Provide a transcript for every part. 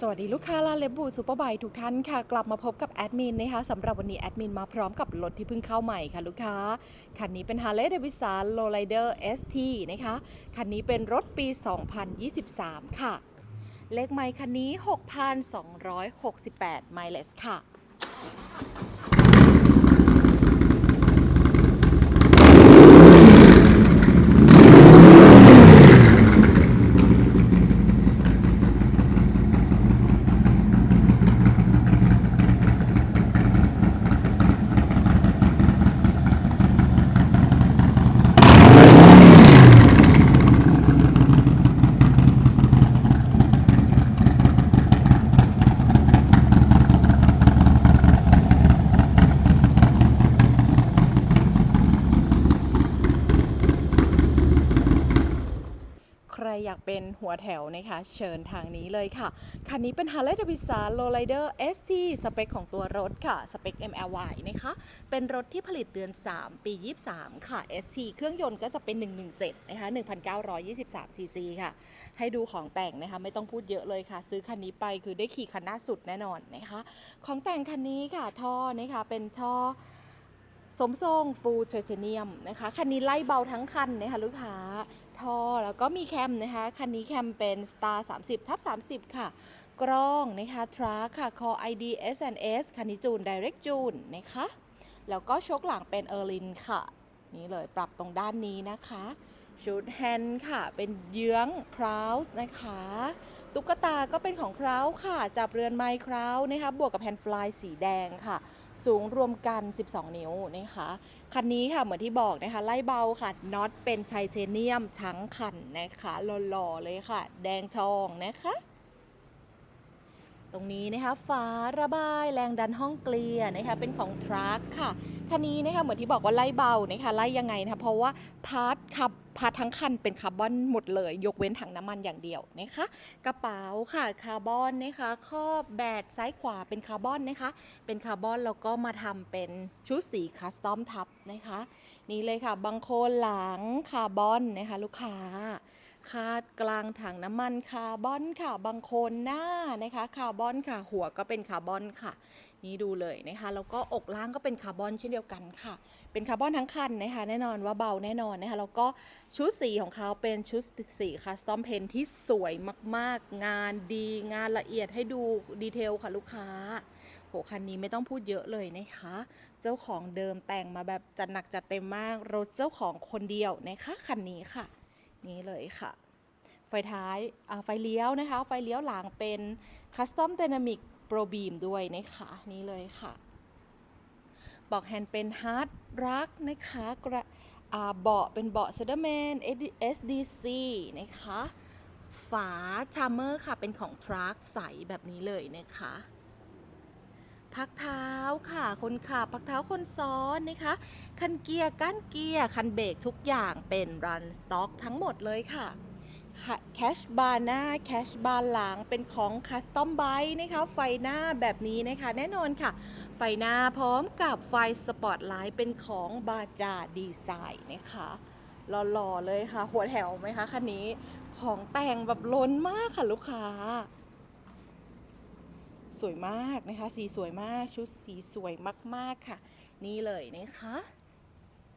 สวัสดีลูกค้าลาเลบูซูเปอร์บายทุกท่านค่ะ กลับมาพบกับแอดมินนะคะสำหรับวันนี้แอดมินมาพร้อมกับรถที่เพิ่งเข้าใหม่ค่ะลูกค้า คันนี้เป็น Harley Davidson Lowrider ST นะคะ คันนี้เป็นรถปี 2023 ค่ะ เลขไมล์คันนี้ 6,268 ไมล์เลสค่ะ อยากเป็นหัวแถวนะคะเชิญทางนี้เลยค่ะ คันนี้เป็น Harley Davidson Lowrider ST สเปคของตัวรถค่ะสเปค MLY นะคะเป็นรถที่ผลิตเดือน 3 ปี 23 ค่ะ ST เครื่องยนต์ก็จะเป็น 117 นะคะ 1,923 cc ค่ะ ให้ดูของแต่งนะคะไม่ต้องพูดเยอะเลยค่ะ ซื้อคันนี้ไปคือได้ขี่คันหน้าสุดแน่นอนนะคะ ของแต่งคันนี้ค่ะท่อนะคะเป็นท่อสมทรงฟูลเทเทเนียมนะคะ คันนี้ไล่เบาทั้งคันนะคะลูกค้า ท่อแล้วก็มีแคมนะคะ คันนี้แคมเป็น Star 30ทับ30 ค่ะ กล้องนะคะทรัคค่ะ Call ID S&S คันนี้จูน Direct จูนนะคะ แล้วก็ชกหลังเป็นเออร์ลินค่ะ นี่เลยปรับตรงด้านนี้นะคะ ชุดแฮนด์ค่ะ เป็นเยื้องคราวส์นะคะ ตุ๊กตาก็เป็นของคราวค่ะ จับเรือนไม้คราวนะคะ บวกกับแฮนด์ฟลายสีแดงค่ะ สูงรวมกัน 12 นิ้วนะคะ คันนี้ค่ะ เหมือนที่บอกนะคะ ไล่เบาค่ะ น็อตเป็นไทเทเนียม ชั้งคันนะคะหล่อๆเลยค่ะ แดงทองนะคะ ตรงนี้นะคะฝาระบายแรงดันห้องเกลียนะคะเป็นของทรัคค่ะคันนี้นะคะเหมือนที่บอกว่าไล่เบานะคะไล่ยังไงนะคะเพราะว่าพาร์ทขับพาร์ททั้งคันเป็นคาร์บอนหมดเลย ยกเว้นถังน้ำมันอย่างเดียวนะคะกระเป๋าค่ะคาร์บอนนะคะครอบแบดซ้ายขวาเป็นคาร์บอนนะคะเป็นคาร์บอนแล้วก็มาทำเป็นชุดสีคัสตอมทับนะคะนี่เลยค่ะบางโคนหลังคาร์บอนนะคะลูกค้า คาดกลางถังน้ำมันคาร์บอนค่ะบางคนหน้านะคะคาร์บอนค่ะ หัวก็เป็นคาร์บอนค่ะ นี่ดูเลยนะคะแล้วก็อกล่างก็เป็นคาร์บอนเช่นเดียวกันค่ะ เป็นคาร์บอนทั้งคันนะคะ แน่นอนว่าเบาแน่นอนนะคะแล้วก็ชุดสีของเขาเป็นชุดสีคัสตอมเพนที่สวยมากๆ งานดีงานละเอียดให้ดูดีเทลค่ะลูกค้าโหคันนี้ไม่ต้องพูดเยอะเลยนะคะ เจ้าของเดิมแต่งมาแบบจัดหนักจัดเต็มมากรถเจ้าของคนเดียวนะคะคันนี้ค่ะ นี่เลยค่ะ ไฟท้ายไฟเลี้ยวนะคะ ไฟเลี้ยวหลังเป็น Custom Dynamic Pro Beam ด้วยนะคะ นี่เลยค่ะ บอกแฮนด์เป็นฮาร์ดรักนะคะกระเบาะเป็นเบาะ s e d e r m a n SDC นะคะ ฝาชามเมอร์ค่ะ เป็นของทรัคใสแบบนี้เลยนะคะ พักเท้าค่ะ คนขับพักเท้าคนซ้อนนะคะ คันเกียร์ก้านเกียร์คันเบรกทุกอย่างเป็นรันสต็อกทั้งหมดเลยค่ะแคชบาร์หน้าแคชบาร์หลังเป็นของคัสตอมไบนะคะ ไฟหน้าแบบนี้นะคะ แน่นอนค่ะ ไฟหน้าพร้อมกับไฟสปอตไลท์เป็นของบาจาดีไซน์นะคะหล่อๆเลยค่ะ หัวแถวไหมคะคันนี้ ของแต่งแบบล้นมากค่ะลูกค้า สวยมากนะคะ สีสวยมาก ชุดสีสวยมาก ๆ ค่ะ นี่เลยนะคะ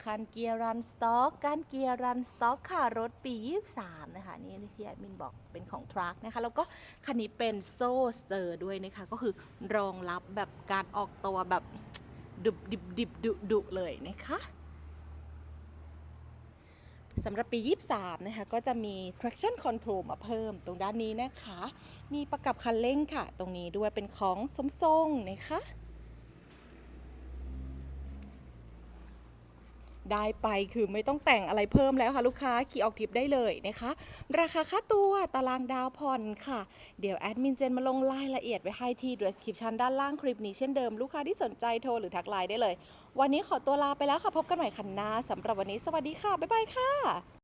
คันเกียร์รันสต็อกการเกียร์รันสต็อกค่ะ รถปี 23 นะคะ นี่ที่แอดมินบอกเป็นของทรัคนะคะ แล้วก็คันนี้เป็นโซ่สเตอร์ด้วยนะคะ ก็คือรองรับแบบการออกตัวแบบ ดุบดิบดิบดุดุเลยนะคะ สำหรับปี 23 นะคะ ก็จะมี traction control มาเพิ่มตรงด้านนี้นะคะ มีประกับคันเร่งค่ะ ตรงนี้ด้วยเป็นของสมทรงนะคะ ได้ไปคือไม่ต้องแต่งอะไรเพิ่มแล้วค่ะลูกค้าขี่ออกทริปได้เลยนะคะ ราคาค่าตัวตารางดาวผ่อนค่ะ เดี๋ยวแอดมินเจนมาลงรายละเอียดไว้ให้ที่ description ด้านล่างคลิปนี้เช่นเดิมลูกค้าที่สนใจโทรหรือทักไลน์ได้เลย วันนี้ขอตัวลาไปแล้วค่ะพบกันใหม่คันหน้าสำหรับวันนี้สวัสดีค่ะ บ๊ายบายค่ะ